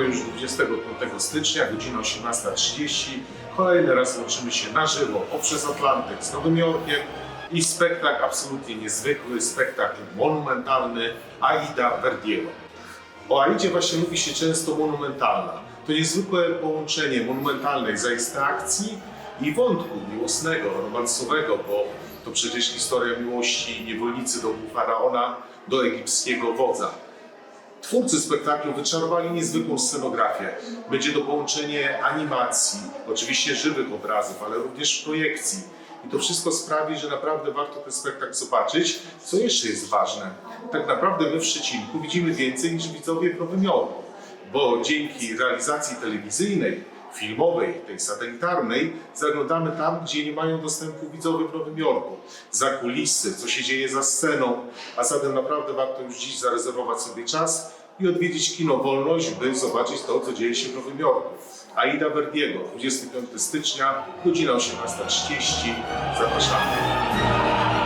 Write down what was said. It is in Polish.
25 stycznia, godzina 18.30. Kolejny raz łączymy się na żywo poprzez Atlantyk z Nowym Jorkiem i spektakl absolutnie niezwykły, spektakl monumentalny Aida Verdiego. O Aidzie właśnie mówi się często monumentalna. To niezwykłe połączenie monumentalnej zaiste akcji i wątku miłosnego, romansowego, bo to przecież historia miłości niewolnicy do faraona do egipskiego wodza. Twórcy spektaklu wyczarowali niezwykłą scenografię. Będzie to połączenie animacji, oczywiście żywych obrazów, ale również projekcji. I to wszystko sprawi, że naprawdę warto ten spektakl zobaczyć. Co jeszcze jest ważne? Tak naprawdę my w Szczecinku widzimy więcej niż widzowie Nowym Jorku, bo dzięki realizacji telewizyjnej, filmowej, tej satelitarnej, zaglądamy tam, gdzie nie mają dostępu widzowie w Nowym Jorku. Za kulisy, co się dzieje za sceną, a zatem naprawdę warto już dziś zarezerwować sobie czas i odwiedzić kino Wolność, by zobaczyć to, co dzieje się w Nowym Jorku. Aida Verdiego, 25 stycznia, godzina 18.30. Zapraszamy.